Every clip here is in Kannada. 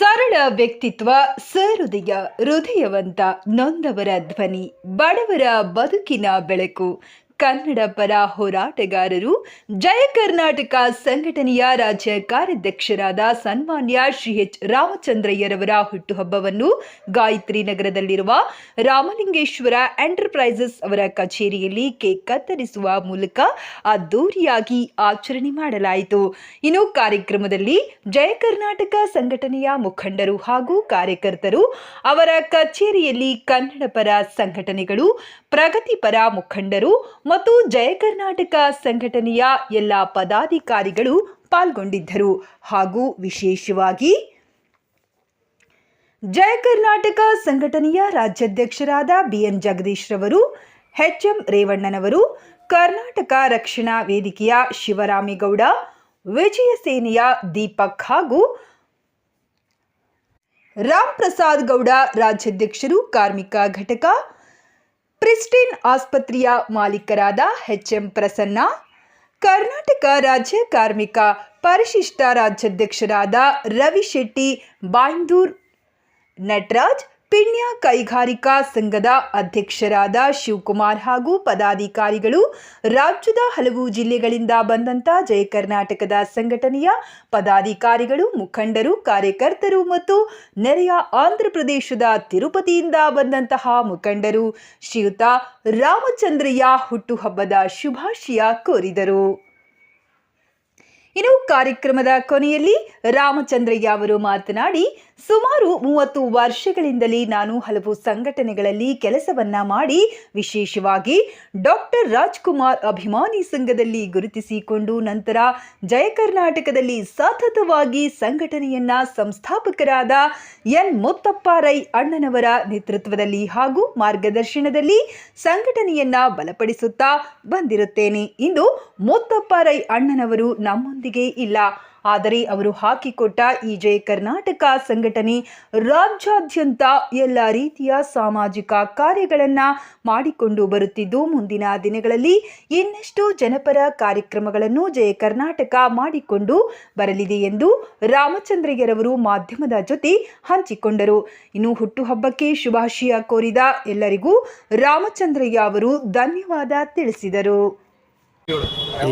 ಸರಳ ವ್ಯಕ್ತಿತ್ವ ಸಹೃದಯ ಹೃದಯವಂತ ನೊಂದವರ ಧ್ವನಿ ಬಡವರ ಬದುಕಿನ ಬೆಳಕು ಕನ್ನಡ ಪರ ಹೋರಾಟಗಾರರು, ಜಯ ಕರ್ನಾಟಕ ಸಂಘಟನೆಯ ರಾಜ್ಯ ಕಾರ್ಯಾಧ್ಯಕ್ಷರಾದ ಸನ್ಮಾನ್ಯ ಶ್ರೀ ಎಚ್ ರಾಮಚಂದ್ರಯ್ಯರವರ ಹುಟ್ಟುಹಬ್ಬವನ್ನು ಗಾಯತ್ರಿ ನಗರದಲ್ಲಿರುವ ರಾಮಲಿಂಗೇಶ್ವರ ಎಂಟರ್ಪ್ರೈಸಸ್ ಅವರ ಕಚೇರಿಯಲ್ಲಿ ಕೇಕ್ ಕತ್ತರಿಸುವ ಮೂಲಕ ಅದ್ದೂರಿಯಾಗಿ ಆಚರಣೆ ಮಾಡಲಾಯಿತು. ಇನ್ನು ಕಾರ್ಯಕ್ರಮದಲ್ಲಿ ಜಯ ಕರ್ನಾಟಕ ಸಂಘಟನೆಯ ಮುಖಂಡರು ಹಾಗೂ ಕಾರ್ಯಕರ್ತರು, ಅವರ ಕಚೇರಿಯಲ್ಲಿ ಕನ್ನಡ ಪರ ಸಂಘಟನೆಗಳು ಪ್ರಗತಿಪರ ಮುಖಂಡರು ಮತ್ತು ಜಯ ಕರ್ನಾಟಕ ಸಂಘಟನೆಯ ಎಲ್ಲ ಪದಾಧಿಕಾರಿಗಳು ಪಾಲ್ಗೊಂಡಿದ್ದರು. ಹಾಗೂ ವಿಶೇಷವಾಗಿ ಜಯ ಕರ್ನಾಟಕ ಸಂಘಟನೆಯ ರಾಜ್ಯಾಧ್ಯಕ್ಷರಾದ ಬಿಎನ್ ಜಗದೀಶ್ ರವರು, ಎಚ್ಎಂ ರೇವಣ್ಣನವರು, ಕರ್ನಾಟಕ ರಕ್ಷಣಾ ವೇದಿಕೆಯ ಶಿವರಾಮೇಗೌಡ, ವಿಜಯ ಸೇನೆಯ ದೀಪಕ್ ಹಾಗೂ ರಾಮ್ ಪ್ರಸಾದ್ ಗೌಡ ರಾಜ್ಯಾಧ್ಯಕ್ಷರು, ಕಾರ್ಮಿಕ ಘಟಕ ಪ್ರಿಸ್ಟಿನ್ ಆಸ್ಪತ್ರೆಯ ಮಾಲೀಕರಾದ ಎಚ್ ಎಂ ಪ್ರಸನ್ನ ಕರ್ನಾಟಕ ರಾಜ್ಯ ಕಾರ್ಮಿಕ ಪರಿಶಿಷ್ಟ ರಾಜ್ಯಾಧ್ಯಕ್ಷರಾದ ರವಿ ಶೆಟ್ಟಿ ಬಾಂದೂರ್ ನಟರಾಜ್ ಪಿಣ್ಯ ಕೈಗಾರಿಕಾ ಸಂಘದ ಅಧ್ಯಕ್ಷರಾದ ಶಿವಕುಮಾರ್ ಹಾಗೂ ಪದಾಧಿಕಾರಿಗಳು ರಾಜ್ಯದ ಹಲವು ಜಿಲ್ಲೆಗಳಿಂದ ಬಂದಂತ ಜಯ ಕರ್ನಾಟಕದ ಸಂಘಟನೆಯ ಪದಾಧಿಕಾರಿಗಳು, ಮುಖಂಡರು, ಕಾರ್ಯಕರ್ತರು ಮತ್ತು ನೆರೆಯ ಆಂಧ್ರಪ್ರದೇಶದ ತಿರುಪತಿಯಿಂದ ಬಂದಂತಹ ಮುಖಂಡರು ಶ್ರೀಯುತ ರಾಮಚಂದ್ರಯ್ಯ ಹುಟ್ಟುಹಬ್ಬದ ಶುಭಾಶಯ ಕೋರಿದರು. ಇನ್ನು ಕಾರ್ಯಕ್ರಮದ ಕೊನೆಯಲ್ಲಿ ರಾಮಚಂದ್ರಯ್ಯ ಅವರು ಮಾತನಾಡಿ ಸುಮಾರು ಮೂವತ್ತು ವರ್ಷಗಳಿಂದಲೇ ನಾನು ಹಲವು ಸಂಘಟನೆಗಳಲ್ಲಿ ಕೆಲಸವನ್ನ ಮಾಡಿ ವಿಶೇಷವಾಗಿ ಡಾಕ್ಟರ್ ರಾಜ್ಕುಮಾರ್ ಅಭಿಮಾನಿ ಸಂಘದಲ್ಲಿ ಗುರುತಿಸಿಕೊಂಡು ನಂತರ ಜಯ ಕರ್ನಾಟಕದಲ್ಲಿ ಸತತವಾಗಿ ಸಂಘಟನೆಯನ್ನ ಸಂಸ್ಥಾಪಕರಾದ ಎನ್ ಮುತ್ತಪ್ಪ ರೈ ಅಣ್ಣನವರ ನೇತೃತ್ವದಲ್ಲಿ ಹಾಗೂ ಮಾರ್ಗದರ್ಶನದಲ್ಲಿ ಸಂಘಟನೆಯನ್ನ ಬಲಪಡಿಸುತ್ತಾ ಬಂದಿರುತ್ತೇನೆ. ಇಂದು ಮುತ್ತಪ್ಪ ರೈ ಅಣ್ಣನವರು ನಮ್ಮೊಂದಿಗೆ ಇಲ್ಲ. ಆದರೆ ಅವರು ಹಾಕಿಕೊಟ್ಟ ಈ ಜಯ ಕರ್ನಾಟಕ ಸಂಘಟನೆ ರಾಜ್ಯಾದ್ಯಂತ ಎಲ್ಲ ರೀತಿಯ ಸಾಮಾಜಿಕ ಕಾರ್ಯಗಳನ್ನು ಮಾಡಿಕೊಂಡು ಬರುತ್ತಿದ್ದು, ಮುಂದಿನ ದಿನಗಳಲ್ಲಿ ಇನ್ನಷ್ಟು ಜನಪರ ಕಾರ್ಯಕ್ರಮಗಳನ್ನು ಜಯ ಕರ್ನಾಟಕ ಮಾಡಿಕೊಂಡು ಬರಲಿದೆ ಎಂದು ರಾಮಚಂದ್ರಯ್ಯರವರು ಮಾಧ್ಯಮದ ಜೊತೆ ಹಂಚಿಕೊಂಡರು. ಇನ್ನು ಹುಟ್ಟುಹಬ್ಬಕ್ಕೆ ಶುಭಾಶಯ ಕೋರಿದ ಎಲ್ಲರಿಗೂ ರಾಮಚಂದ್ರಯ್ಯ ಅವರು ಧನ್ಯವಾದ ತಿಳಿಸಿದರು.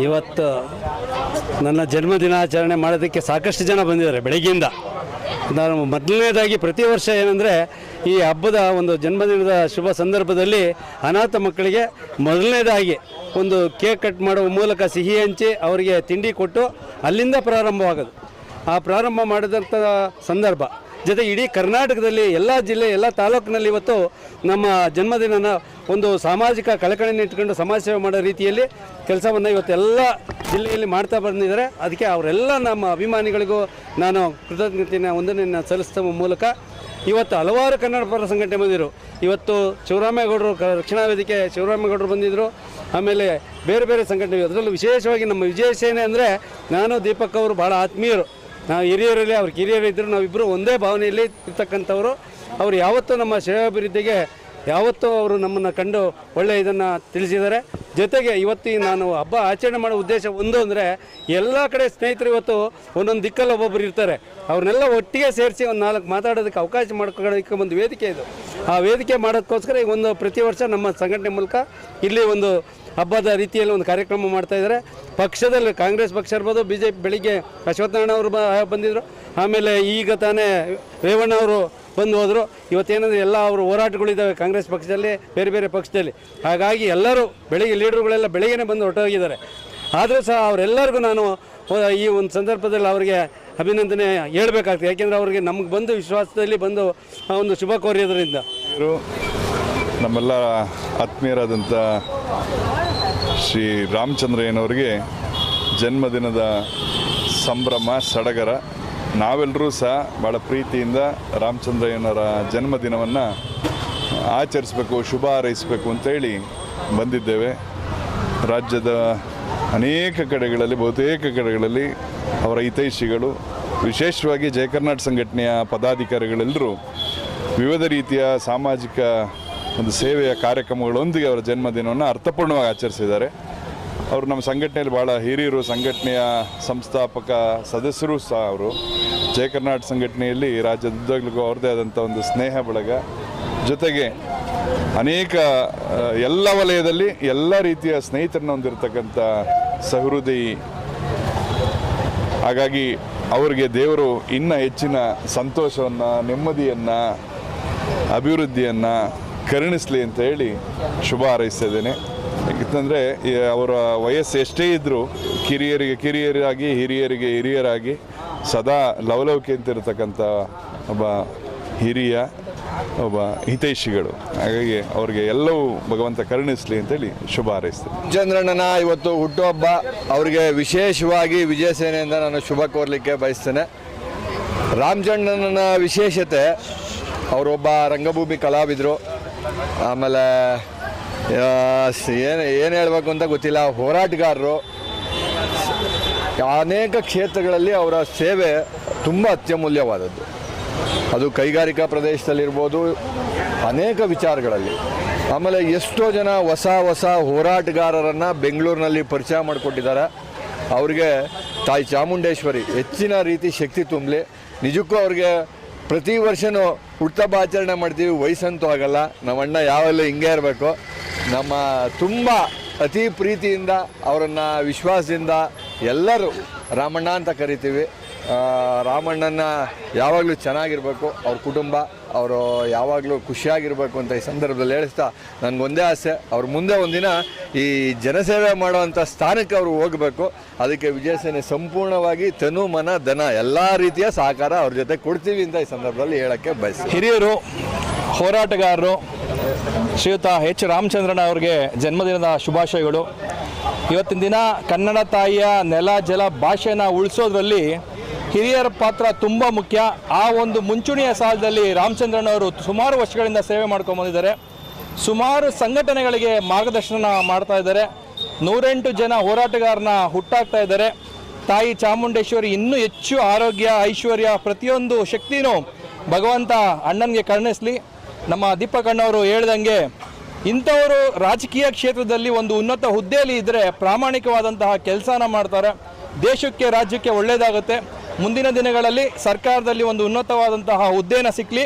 ಇವತ್ತು ನನ್ನ ಜನ್ಮದಿನಾಚರಣೆ ಮಾಡೋದಕ್ಕೆ ಸಾಕಷ್ಟು ಜನ ಬಂದಿದ್ದಾರೆ ಬೆಳಗ್ಗೆಯಿಂದ. ನಾನು ಮೊದಲನೇದಾಗಿ ಪ್ರತಿ ವರ್ಷ ಏನಂದರೆ ಈ ಹಬ್ಬದ ಒಂದು ಜನ್ಮದಿನದ ಶುಭ ಸಂದರ್ಭದಲ್ಲಿ ಅನಾಥ ಮಕ್ಕಳಿಗೆ ಮೊದಲನೇದಾಗಿ ಒಂದು ಕೇಕ್ ಕಟ್ ಮಾಡುವ ಮೂಲಕ ಸಿಹಿ ಹಂಚಿ ಅವರಿಗೆ ತಿಂಡಿ ಕೊಟ್ಟು ಅಲ್ಲಿಂದ ಪ್ರಾರಂಭವಾಗೋದು. ಆ ಪ್ರಾರಂಭ ಮಾಡಿದಂಥ ಸಂದರ್ಭ. ಜೊತೆ ಇಡೀ ಕರ್ನಾಟಕದಲ್ಲಿ ಎಲ್ಲ ಜಿಲ್ಲೆ, ಎಲ್ಲ ತಾಲೂಕಿನಲ್ಲಿ ಇವತ್ತು ನಮ್ಮ ಜನ್ಮದಿನನ ಒಂದು ಸಾಮಾಜಿಕ ಕಳಕಳಿಯನ್ನು ಇಟ್ಕೊಂಡು ಸಮಾಜ ಸೇವೆ ಮಾಡೋ ರೀತಿಯಲ್ಲಿ ಕೆಲಸವನ್ನು ಇವತ್ತೆಲ್ಲ ಜಿಲ್ಲೆಯಲ್ಲಿ ಮಾಡ್ತಾ ಬಂದಿದ್ದಾರೆ. ಅದಕ್ಕೆ ಅವರೆಲ್ಲ ನಮ್ಮ ಅಭಿಮಾನಿಗಳಿಗೂ ನಾನು ಕೃತಜ್ಞತೆಯನ್ನು ವಂದನೆಯನ್ನು ಸಲ್ಲಿಸುವ ಮೂಲಕ ಇವತ್ತು ಹಲವಾರು ಕನ್ನಡ ಪರ ಸಂಘಟನೆ ಬಂದಿರು ಇವತ್ತು ಶಿವರಾಮೇಗೌಡರು ರಕ್ಷಣಾ ವೇದಿಕೆ ಶಿವರಾಮೇಗೌಡರು ಬಂದಿದ್ದರು ಆಮೇಲೆ ಬೇರೆ ಬೇರೆ ಸಂಘಟನೆ, ಅದರಲ್ಲೂ ವಿಶೇಷವಾಗಿ ನಮ್ಮ ವಿಜಯ ಸೇನೆ ಅಂದರೆ ನಾನು, ದೀಪಕ್ ಅವರು ಭಾಳ ಆತ್ಮೀಯರು. ನಾವು ಹಿರಿಯರಲ್ಲಿ, ಅವ್ರ ಹಿರಿಯರು ಇದ್ದರು ನಾವಿಬ್ಬರು ಒಂದೇ ಭಾವನೆಯಲ್ಲಿ ಇರ್ತಕ್ಕಂಥವ್ರು. ಅವರು ಯಾವತ್ತೂ ನಮ್ಮ ಶ್ರೇಯಾಭಿವೃದ್ಧಿಗೆ ಯಾವತ್ತೂ ಅವರು ನಮ್ಮನ್ನು ಕಂಡು ಒಳ್ಳೆ ಇದನ್ನು ತಿಳಿಸಿದ್ದಾರೆ. ಜೊತೆಗೆ ಇವತ್ತು ನಾನು ಹಬ್ಬ ಆಚರಣೆ ಮಾಡೋ ಉದ್ದೇಶ ಒಂದು ಅಂದರೆ ಎಲ್ಲ ಕಡೆ ಸ್ನೇಹಿತರು ಇವತ್ತು ಒಂದೊಂದು ದಿಕ್ಕಲ್ಲಿ ಒಬ್ಬೊಬ್ಬರು ಇರ್ತಾರೆ. ಅವ್ರನ್ನೆಲ್ಲ ಒಟ್ಟಿಗೆ ಸೇರಿಸಿ ಒಂದು ನಾಲ್ಕು ಮಾತಾಡೋದಕ್ಕೆ ಅವಕಾಶ ಮಾಡ್ಕೊಳ್ಳೋದಕ್ಕೆ ಒಂದು ವೇದಿಕೆ ಇದು. ಆ ವೇದಿಕೆ ಮಾಡೋದಕ್ಕೋಸ್ಕರ ಈಗ ಒಂದು ಪ್ರತಿ ವರ್ಷ ನಮ್ಮ ಸಂಘಟನೆ ಮೂಲಕ ಇಲ್ಲಿ ಒಂದು ಹಬ್ಬದ ರೀತಿಯಲ್ಲಿ ಒಂದು ಕಾರ್ಯಕ್ರಮ ಮಾಡ್ತಾ ಇದ್ದಾರೆ. ಪಕ್ಷದಲ್ಲಿ ಕಾಂಗ್ರೆಸ್ ಪಕ್ಷ ಇರ್ಬೋದು ಬಿ ಜೆ ಪಿ ಬೆಳಿಗ್ಗೆ ಅಶ್ವತ್ಥನಾರಾಯಣ ಅವರು ಬಂದಿದ್ದರು ಆಮೇಲೆ ಈಗ ತಾನೇ ರೇವಣ್ಣ ಅವರು ಬಂದು ಹೋದರು. ಇವತ್ತೇನಂದರೆ ಎಲ್ಲ ಅವರು ಹೋರಾಟಗಳಿದ್ದಾವೆ ಕಾಂಗ್ರೆಸ್ ಪಕ್ಷದಲ್ಲಿ, ಬೇರೆ ಬೇರೆ ಪಕ್ಷದಲ್ಲಿ. ಹಾಗಾಗಿ ಎಲ್ಲರೂ ಬೆಳಗ್ಗೆ ಲೀಡರ್ಗಳೆಲ್ಲ ಬೆಳಿಗ್ಗೆನೇ ಬಂದು ಹೊರಟೋಗಿದ್ದಾರೆ. ಆದರೂ ಸಹ ಅವರೆಲ್ಲರಿಗೂ ನಾನು ಈ ಒಂದು ಸಂದರ್ಭದಲ್ಲಿ ಅವರಿಗೆ ಅಭಿನಂದನೆ ಹೇಳಬೇಕಾಗ್ತದೆ. ಯಾಕೆಂದರೆ ಅವರಿಗೆ ನಮಗೆ ಬಂದು ವಿಶ್ವಾಸದಲ್ಲಿ ಬಂದು ಒಂದು ಶುಭ ಕೋರಿಯೋದ್ರಿಂದ ಇವರು ನಮ್ಮೆಲ್ಲ ಆತ್ಮೀಯರಾದಂಥ ಶ್ರೀ ರಾಮಚಂದ್ರಯ್ಯನವರಿಗೆ ಜನ್ಮದಿನದ ಸಂಭ್ರಮ, ಸಡಗರ. ನಾವೆಲ್ಲರೂ ಸಹ ಭಾಳ ಪ್ರೀತಿಯಿಂದ ರಾಮಚಂದ್ರಯ್ಯನವರ ಜನ್ಮದಿನವನ್ನು ಆಚರಿಸಬೇಕು, ಶುಭ ಹಾರೈಸಬೇಕು ಅಂತೇಳಿ ಬಂದಿದ್ದೇವೆ. ರಾಜ್ಯದ ಅನೇಕ ಕಡೆಗಳಲ್ಲಿ, ಬಹುತೇಕ ಕಡೆಗಳಲ್ಲಿ ಅವರ ಹಿತೈಷಿಗಳು, ವಿಶೇಷವಾಗಿ ಜಯ ಕರ್ನಾಟಕ ಸಂಘಟನೆಯ ಪದಾಧಿಕಾರಿಗಳೆಲ್ಲರೂ ವಿವಿಧ ರೀತಿಯ ಸಾಮಾಜಿಕ ಒಂದು ಸೇವೆಯ ಕಾರ್ಯಕ್ರಮಗಳೊಂದಿಗೆ ಅವರ ಜನ್ಮದಿನವನ್ನು ಅರ್ಥಪೂರ್ಣವಾಗಿ ಆಚರಿಸಿದ್ದಾರೆ. ಅವರು ನಮ್ಮ ಸಂಘಟನೆಯಲ್ಲಿ ಭಾಳ ಹಿರಿಯರು, ಸಂಘಟನೆಯ ಸಂಸ್ಥಾಪಕ ಸದಸ್ಯರು ಸಹ ಅವರು. ಜಯ ಕರ್ನಾಟಕ ಸಂಘಟನೆಯಲ್ಲಿ ರಾಜ್ಯದುದ್ದಗಲಿಗೂ ಅವ್ರದ್ದೇ ಆದಂಥ ಒಂದು ಸ್ನೇಹ ಬಳಗ. ಜೊತೆಗೆ ಅನೇಕ ಎಲ್ಲ ವಲಯದಲ್ಲಿ ಎಲ್ಲ ರೀತಿಯ ಸ್ನೇಹಿತರನ್ನ ಹೊಂದಿರತಕ್ಕಂಥ ಸಹೃದಯಿ. ಹಾಗಾಗಿ ಅವರಿಗೆ ದೇವರು ಇನ್ನೂ ಹೆಚ್ಚಿನ ಸಂತೋಷವನ್ನು, ನೆಮ್ಮದಿಯನ್ನು, ಅಭಿವೃದ್ಧಿಯನ್ನು ಕರುಣಿಸಲಿ ಅಂತ ಹೇಳಿ ಶುಭ ಹಾರೈಸ್ತಿದ್ದೇನೆ ಯಾಕಂದರೆ ಅವರ ವಯಸ್ಸು ಎಷ್ಟೇ ಇದ್ದರೂ ಕಿರಿಯರಿಗೆ ಕಿರಿಯರಾಗಿ, ಹಿರಿಯರಿಗೆ ಹಿರಿಯರಾಗಿ ಸದಾ ಲವಲವಿಕೆ ಅಂತ ಇರತಕ್ಕಂಥ ಒಬ್ಬ ಹಿರಿಯ, ಒಬ್ಬ ಹಿತೈಷಿಗಳು. ಹಾಗಾಗಿ ಅವರಿಗೆ ಎಲ್ಲವೂ ಭಗವಂತ ಕರುಣಿಸಲಿ ಅಂತೇಳಿ ಶುಭ ಹಾರೈಸ್ತೇನೆ. ಚಂದ್ರಣ್ಣನ ಇವತ್ತು ಹುಟ್ಟುಹಬ್ಬ. ಅವರಿಗೆ ವಿಶೇಷವಾಗಿ ವಿಜಯ ಸೇನೆಯಿಂದ ನಾನು ಶುಭ ಕೋರಲಿಕ್ಕೆ ಬಯಸ್ತೇನೆ. ರಾಮಚಂದ್ರನ ವಿಶೇಷತೆ, ಅವರೊಬ್ಬ ರಂಗಭೂಮಿ ಕಲಾವಿದರು. ಆಮೇಲೆ ಏನು ಏನು ಹೇಳಬೇಕು ಅಂತ ಗೊತ್ತಿಲ್ಲ. ಹೋರಾಟಗಾರರು. ಅನೇಕ ಕ್ಷೇತ್ರಗಳಲ್ಲಿ ಅವರ ಸೇವೆ ತುಂಬ ಅತ್ಯಮೂಲ್ಯವಾದದ್ದು. ಅದು ಕೈಗಾರಿಕಾ ಪ್ರದೇಶದಲ್ಲಿರ್ಬೋದು, ಅನೇಕ ವಿಚಾರಗಳಲ್ಲಿ. ಆಮೇಲೆ ಎಷ್ಟೋ ಜನ ಹೊಸ ಹೊಸ ಹೋರಾಟಗಾರರನ್ನು ಬೆಂಗಳೂರಿನಲ್ಲಿ ಪರಿಚಯ ಮಾಡಿಕೊಟ್ಟಿದ್ದಾರೆ. ಅವ್ರಿಗೆ ತಾಯಿ ಚಾಮುಂಡೇಶ್ವರಿ ಹೆಚ್ಚಿನ ರೀತಿ ಶಕ್ತಿ ತುಂಬಲಿ. ನಿಜಕ್ಕೂ ಅವ್ರಿಗೆ ಪ್ರತಿ ವರ್ಷವೂ ಹುಟ್ಟಬ್ಬ ಆಚರಣೆ ಮಾಡ್ತೀವಿ, ವಯಸ್ಸಂತೂ ಆಗಲ್ಲ. ನಮ್ಮ ಅಣ್ಣ ಯಾವಾಗಲೂ ಹಿಂಗೆ ಇರಬೇಕು. ನಮ್ಮ ತುಂಬ ಅತಿ ಪ್ರೀತಿಯಿಂದ, ಅವರನ್ನು ವಿಶ್ವಾಸದಿಂದ ಎಲ್ಲರೂ ರಾಮಣ್ಣ ಅಂತ ಕರಿತೀವಿ. ರಾಮಣ್ಣನ ಯಾವಾಗಲೂ ಚೆನ್ನಾಗಿರಬೇಕು, ಅವ್ರ ಕುಟುಂಬ, ಅವರು ಯಾವಾಗಲೂ ಖುಷಿಯಾಗಿರಬೇಕು ಅಂತ ಈ ಸಂದರ್ಭದಲ್ಲಿ ಹೇಳಿಸ್ತಾ ನನಗೊಂದೇ ಆಸೆ. ಅವ್ರ ಮುಂದೆ ಒಂದಿನ ಈ ಜನಸೇವೆ ಮಾಡುವಂಥ ಸ್ಥಾನಕ್ಕೆ ಅವರು ಹೋಗಬೇಕು. ಅದಕ್ಕೆ ವಿಜಯಸೇನೆ ಸಂಪೂರ್ಣವಾಗಿ ತನು, ಮನ, ಧನ ಎಲ್ಲ ರೀತಿಯ ಸಹಕಾರ ಅವ್ರ ಜೊತೆ ಕೊಡ್ತೀವಿ ಅಂತ ಈ ಸಂದರ್ಭದಲ್ಲಿ ಹೇಳೋಕ್ಕೆ ಬಯಸ್ತೀನಿ. ಹಿರಿಯರು, ಹೋರಾಟಗಾರರು ಶ್ರೀಯುತ ಎಚ್ ರಾಮಚಂದ್ರನ ಅವರಿಗೆ ಜನ್ಮದಿನದ ಶುಭಾಶಯಗಳು. ಇವತ್ತಿನ ದಿನ ಕನ್ನಡ ತಾಯಿಯ ನೆಲ ಜಲ ಭಾಷೆನ ಉಳಿಸೋದ್ರಲ್ಲಿ ಹಿರಿಯರ ಪಾತ್ರ ತುಂಬ ಮುಖ್ಯ. ಆ ಒಂದು ಮುಂಚೂಣಿಯ ಸಾಲದಲ್ಲಿ ರಾಮಚಂದ್ರನವರು ಸುಮಾರು ವರ್ಷಗಳಿಂದ ಸೇವೆ ಮಾಡ್ಕೊಂಡು ಬಂದಿದ್ದಾರೆ. ಸುಮಾರು ಸಂಘಟನೆಗಳಿಗೆ ಮಾರ್ಗದರ್ಶನ ಮಾಡ್ತಾ ಇದ್ದಾರೆ. ನೂರೆಂಟು ಜನ ಹೋರಾಟಗಾರನ ಹುಟ್ಟಾಗ್ತಾ ಇದ್ದಾರೆ. ತಾಯಿ ಚಾಮುಂಡೇಶ್ವರಿ ಇನ್ನೂ ಹೆಚ್ಚು ಆರೋಗ್ಯ, ಐಶ್ವರ್ಯ ಪ್ರತಿಯೊಂದು ಶಕ್ತಿನೂ ಭಗವಂತ ಅಣ್ಣನಿಗೆ ಕರುಣಿಸಲಿ. ನಮ್ಮ ದೀಪಕಣ್ಣವರು ಹೇಳ್ದಂಗೆ ಇಂಥವರು ರಾಜಕೀಯ ಕ್ಷೇತ್ರದಲ್ಲಿ ಒಂದು ಉನ್ನತ ಹುದ್ದೆಯಲ್ಲಿ ಇದ್ದರೆ ಪ್ರಾಮಾಣಿಕವಾದಂತಹ ಕೆಲಸನ ಮಾಡ್ತಾರೆ. ದೇಶಕ್ಕೆ, ರಾಜ್ಯಕ್ಕೆ ಒಳ್ಳೆಯದಾಗುತ್ತೆ ಮುಂದಿನ ದಿನಗಳಲ್ಲಿ ಸರ್ಕಾರದಲ್ಲಿ ಒಂದು ಉನ್ನತವಾದಂತಹ ಹುದ್ದೆನ ಸಿಕ್ಕಲಿ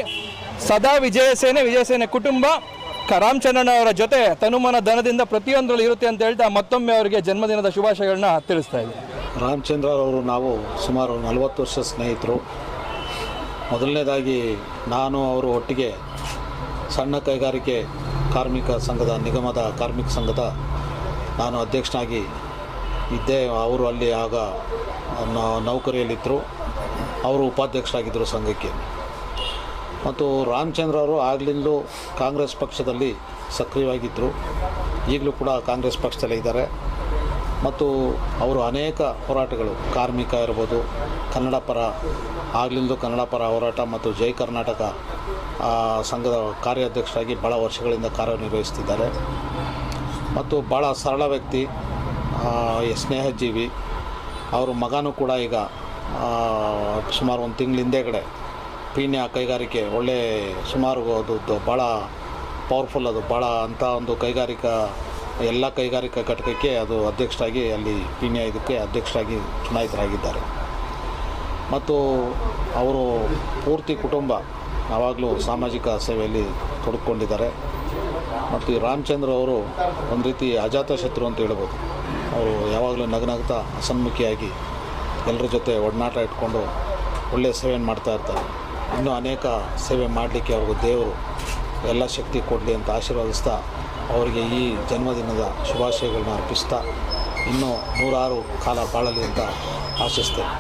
ಸದಾ ವಿಜಯಸೇನೆ ವಿಜಯಸೇನೆ ಕುಟುಂಬ ರಾಮಚಂದ್ರಣ್ಣ ಅವರ ಜೊತೆ ತನುಮನ ಧನದಿಂದ ಪ್ರತಿಯೊಂದರಲ್ಲಿ ಇರುತ್ತೆ ಅಂತ ಹೇಳ್ತಾ ಮತ್ತೊಮ್ಮೆ ಅವರಿಗೆ ಜನ್ಮದಿನದ ಶುಭಾಶಯಗಳನ್ನ ತಿಳಿಸ್ತಾ ಇದ್ದೆ ರಾಮಚಂದ್ರ ಅವರು ನಾವು ಸುಮಾರು ನಲವತ್ತು ವರ್ಷ ಸ್ನೇಹಿತರು. ಮೊದಲನೇದಾಗಿ ನಾನು ಅವರು ಒಟ್ಟಿಗೆ ಸಣ್ಣ ಕೈಗಾರಿಕೆ ಕಾರ್ಮಿಕ ಸಂಘದ ನಿಗಮದ ಕಾರ್ಮಿಕ ಸಂಘದ ನಾನು ಅಧ್ಯಕ್ಷನಾಗಿ ಇದ್ದೆ. ಅವರು ಅಲ್ಲಿ ಆಗ ನೌಕರಿಯಲ್ಲಿದ್ದರು. ಅವರು ಉಪಾಧ್ಯಕ್ಷರಾಗಿದ್ದರು ಸಂಘಕ್ಕೆ. ಮತ್ತು ರಾಮಚಂದ್ರ ಅವರು ಆಗಲಿಂದಲೂ ಕಾಂಗ್ರೆಸ್ ಪಕ್ಷದಲ್ಲಿ ಸಕ್ರಿಯವಾಗಿದ್ದರು. ಈಗಲೂ ಕೂಡ ಕಾಂಗ್ರೆಸ್ ಪಕ್ಷದಲ್ಲೇ ಇದ್ದಾರೆ. ಮತ್ತು ಅವರು ಅನೇಕ ಹೋರಾಟಗಳು, ಕಾರ್ಮಿಕ ಇರ್ಬೋದು, ಕನ್ನಡ ಪರ, ಆಗ್ಲಿಂದು ಕನ್ನಡ ಪರ ಹೋರಾಟ ಮತ್ತು ಜೈ ಕರ್ನಾಟಕ ಸಂಘದ ಕಾರ್ಯಾಧ್ಯಕ್ಷರಾಗಿ ಭಾಳ ವರ್ಷಗಳಿಂದ ಕಾರ್ಯನಿರ್ವಹಿಸ್ತಿದ್ದಾರೆ ಮತ್ತು ಭಾಳ ಸರಳ ವ್ಯಕ್ತಿ ಸ್ನೇಹಜೀವಿ. ಅವರ ಮಗನೂ ಕೂಡ ಈಗ ಸುಮಾರು ಒಂದು ತಿಂಗಳ ಹಿಂದೆಗಡೆ ಪೀಣ್ಯ ಕೈಗಾರಿಕೆ, ಒಳ್ಳೆ ಸುಮಾರು ಅದು ಭಾಳ ಪವರ್ಫುಲ್ ಅದು ಭಾಳ ಅಂಥ ಒಂದು ಕೈಗಾರಿಕಾ ಎಲ್ಲ ಕೈಗಾರಿಕಾ ಘಟಕಕ್ಕೆ ಅದು ಅಧ್ಯಕ್ಷರಾಗಿ ಅಲ್ಲಿ ಪೀಣ್ಯ ಇದಕ್ಕೆ ಅಧ್ಯಕ್ಷರಾಗಿ ಚುನಾಯಿತರಾಗಿದ್ದಾರೆ. ಮತ್ತು ಅವರು ಪೂರ್ತಿ ಕುಟುಂಬ ಯಾವಾಗಲೂ ಸಾಮಾಜಿಕ ಸೇವೆಯಲ್ಲಿ ತೊಡಕೊಂಡಿದ್ದಾರೆ ಮತ್ತು ಈ ರಾಮಚಂದ್ರ ಅವರು ಒಂದು ರೀತಿ ಅಜಾತ ಶತ್ರು ಅಂತ ಹೇಳ್ಬೋದು. ಅವರು ಯಾವಾಗಲೂ ನಗನಗ್ತಾ ಅಸನ್ಮುಖಿಯಾಗಿ ಎಲ್ಲರ ಜೊತೆ ಒಡನಾಟ ಇಟ್ಕೊಂಡು ಒಳ್ಳೆಯ ಸೇವೆಯನ್ನು ಮಾಡ್ತಾ ಇರ್ತಾರೆ. ಇನ್ನೂ ಅನೇಕ ಸೇವೆ ಮಾಡಲಿಕ್ಕೆ ಅವ್ರಿಗೂ ದೇವರು ಎಲ್ಲ ಶಕ್ತಿ ಕೊಡಲಿ ಅಂತ ಆಶೀರ್ವದಿಸ್ತಾ ಅವರಿಗೆ ಈ ಜನ್ಮದಿನದ ಶುಭಾಶಯಗಳನ್ನ ಅರ್ಪಿಸ್ತಾ ಇನ್ನೂ ನೂರಾರು ಕಾಲ ಬಾಳಲಿ ಅಂತ ಆಶಿಸ್ತೇನೆ.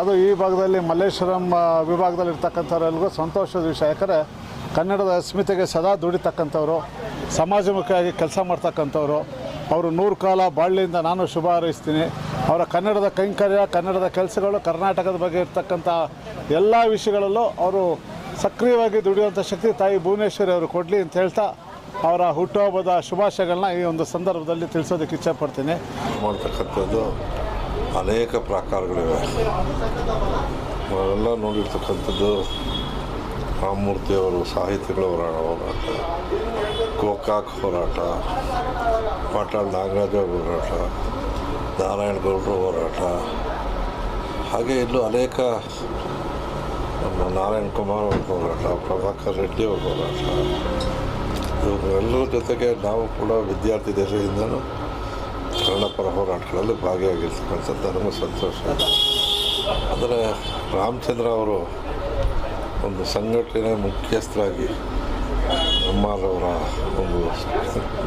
ಅದು ಈ ಭಾಗದಲ್ಲಿ ಮಲ್ಲೇಶ್ವರಂ ವಿಭಾಗದಲ್ಲಿ ಇರ್ತಕ್ಕಂಥವ್ರೆಲ್ರಿಗೂ ಸಂತೋಷದ ವಿಷಯ. ಯಾಕಂದರೆ ಕನ್ನಡದ ಅಸ್ಮಿತೆಗೆ ಸದಾ ದುಡಿತಕ್ಕಂಥವ್ರು, ಸಮಾಜಮುಖಿಯಾಗಿ ಕೆಲಸ ಮಾಡ್ತಕ್ಕಂಥವ್ರು. ಅವರು ನೂರು ಕಾಲ ಬಾಳ್ಲಿಯಿಂದ ನಾನು ಶುಭ ಹಾರೈಸ್ತೀನಿ. ಅವರ ಕನ್ನಡದ ಕೈಂಕರ್ಯ, ಕನ್ನಡದ ಕೆಲಸಗಳು, ಕರ್ನಾಟಕದ ಬಗ್ಗೆ ಇರ್ತಕ್ಕಂಥ ಎಲ್ಲ ವಿಷಯಗಳಲ್ಲೂ ಅವರು ಸಕ್ರಿಯವಾಗಿ ದುಡಿಯುವಂಥ ಶಕ್ತಿ ತಾಯಿ ಭುವನೇಶ್ವರಿ ಅವರು ಕೊಡಲಿ ಅಂತ ಹೇಳ್ತಾ ಅವರ ಹುಟ್ಟುಹಬ್ಬದ ಶುಭಾಶಯಗಳನ್ನ ಈ ಒಂದು ಸಂದರ್ಭದಲ್ಲಿ ತಿಳಿಸೋದಕ್ಕೆ ಇಚ್ಛಪಡ್ತೀನಿ. ಮಾಡ್ತಕ್ಕಂಥದ್ದು ಅನೇಕ ಪ್ರಕಾರಗಳಿವೆ. ಅವರೆಲ್ಲ ನೋಡಿರ್ತಕ್ಕಂಥದ್ದು ರಾಮಮೂರ್ತಿಯವರು, ಸಾಹಿತಿಗಳ ಹೋರಾಟ ಹೋರಾಟ, ಗೋಕಾಕ್ ಹೋರಾಟ ಪಾಟಾಳ್ ನಾಗರಾಜ ಹೋರಾಟ, ನಾರಾಯಣ ಗೌಡರ ಹೋರಾಟ, ಹಾಗೆ ಇಲ್ಲೂ ಅನೇಕ ನಮ್ಮ ನಾರಾಯಣ್ ಕುಮಾರ್ ಅವ್ರ ಹೋರಾಟ, ಪ್ರಭಾಕರ್ ರೆಡ್ಡಿ ಅವ್ರ ಹೋರಾಟ ಇವರೆಲ್ಲರ ಜೊತೆಗೆ ನಾವು ಕೂಡ ವಿದ್ಯಾರ್ಥಿ ದೇಶದಿಂದಲೂ ಕನ್ನಡಪರ ಹೋರಾಟಗಳಲ್ಲಿ ಭಾಗಿಯಾಗಿರ್ತಕ್ಕಂಥದ್ದು ನನಗೂ ಸಂತೋಷ. ಆದರೆ ರಾಮಚಂದ್ರ ಅವರು ಒಂದು ಸಂಘಟನೆ ಮುಖ್ಯಸ್ಥರಾಗಿ ನಮ್ಮವರ ಒಂದು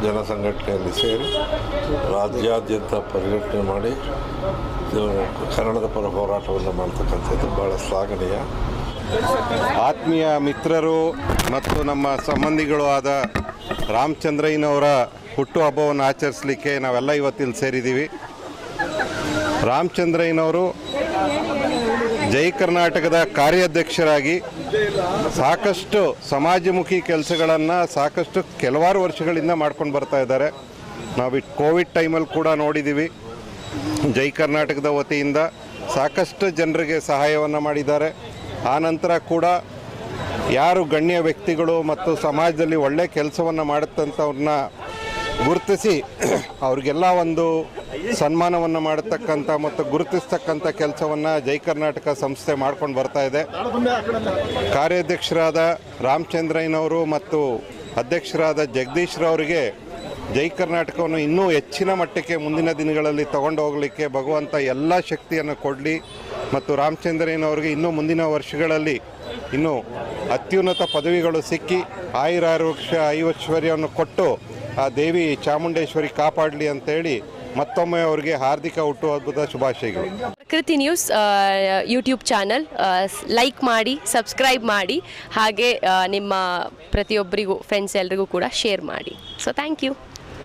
ಜನ ಸಂಘಟನೆಯಲ್ಲಿ ಸೇರಿ ರಾಜ್ಯಾದ್ಯಂತ ಪರಿಘಟನೆ ಮಾಡಿ ಕನ್ನಡದ ಪರ ಹೋರಾಟವನ್ನು ಮಾಡ್ತಕ್ಕಂಥದ್ದು ಭಾಳ ಶ್ಲಾಘನೀಯ. ಆತ್ಮೀಯ ಮಿತ್ರರು ಮತ್ತು ನಮ್ಮ ಸಂಬಂಧಿಗಳು ಆದ ರಾಮಚಂದ್ರಯ್ಯನವರ ಹುಟ್ಟುಹಬ್ಬವನ್ನು ಆಚರಿಸಲಿಕ್ಕೆ ನಾವೆಲ್ಲ ಇವತ್ತಿಲ್ಲಿ ಸೇರಿದ್ದೀವಿ. ರಾಮಚಂದ್ರಯ್ಯನವರು ಜೈ ಕರ್ನಾಟಕದ ಕಾರ್ಯಾಧ್ಯಕ್ಷರಾಗಿ ಸಾಕಷ್ಟು ಸಮಾಜಮುಖಿ ಕೆಲಸಗಳನ್ನು ಸಾಕಷ್ಟು ಕೆಲವಾರು ವರ್ಷಗಳಿಂದ ಮಾಡ್ಕೊಂಡು ಬರ್ತಾ ಇದ್ದಾರೆ. ನಾವು ಕೋವಿಡ್ ಟೈಮಲ್ಲಿ ಕೂಡ ನೋಡಿದ್ದೀವಿ. ಜೈ ಕರ್ನಾಟಕದ ವತಿಯಿಂದ ಸಾಕಷ್ಟು ಜನರಿಗೆ ಸಹಾಯವನ್ನು ಮಾಡಿದ್ದಾರೆ. ಆನಂತರ ಕೂಡ ಯಾರು ಗಣ್ಯ ವ್ಯಕ್ತಿಗಳು ಮತ್ತು ಸಮಾಜದಲ್ಲಿ ಒಳ್ಳೆಯ ಕೆಲಸವನ್ನು ಮಾಡುತ್ತಂಥವ್ರನ್ನ ಗುರುತಿಸಿ ಅವ್ರಿಗೆಲ್ಲ ಒಂದು ಸನ್ಮಾನವನ್ನು ಮಾಡತಕ್ಕಂಥ ಮತ್ತು ಗುರುತಿಸ್ತಕ್ಕಂಥ ಕೆಲಸವನ್ನು ಜೈ ಕರ್ನಾಟಕ ಸಂಸ್ಥೆ ಮಾಡ್ಕೊಂಡು ಬರ್ತಾ ಇದೆ. ಕಾರ್ಯಾಧ್ಯಕ್ಷರಾದ ರಾಮಚಂದ್ರಯ್ಯನವರು ಮತ್ತು ಅಧ್ಯಕ್ಷರಾದ ಜಗದೀಶ್ರವರಿಗೆ ಜೈ ಕರ್ನಾಟಕವನ್ನು ಇನ್ನೂ ಹೆಚ್ಚಿನ ಮಟ್ಟಕ್ಕೆ ಮುಂದಿನ ದಿನಗಳಲ್ಲಿ ತಗೊಂಡು ಹೋಗಲಿಕ್ಕೆ ಭಗವಂತ ಎಲ್ಲ ಶಕ್ತಿಯನ್ನು ಕೊಡಲಿ. ಮತ್ತು ರಾಮಚಂದ್ರಯ್ಯನವ್ರಿಗೆ ಇನ್ನೂ ಮುಂದಿನ ವರ್ಷಗಳಲ್ಲಿ ಇನ್ನೂ ಅತ್ಯುನ್ನತ ಪದವಿಗಳು ಸಿಕ್ಕಿ ಆಯುರಾರೋಗ್ಯ ಐಶ್ವರ್ಯವನ್ನು ಕೊಟ್ಟು ಆ ದೇವಿ ಚಾಮುಂಡೇಶ್ವರಿ ಕಾಪಾಡಲಿ ಅಂತೇಳಿ ಮತ್ತೊಮ್ಮೆ ಅವರಿಗೆ ಹಾರ್ದಿಕ ಹುಟ್ಟುಹಬ್ಬದ ಶುಭಾಶಯಗಳು. Prakruti news YouTube channel like ಮಾಡಿ ಸಬ್ಸ್ಕ್ರೈಬ್ ಮಾಡಿ, ಹಾಗೆ ನಿಮ್ಮ ಪ್ರತಿಯೊಬ್ಬರಿಗೂ ಫ್ರೆಂಡ್ಸ್ ಎಲ್ರಿಗೂ ಕೂಡ ಶೇರ್ ಮಾಡಿ. So thank you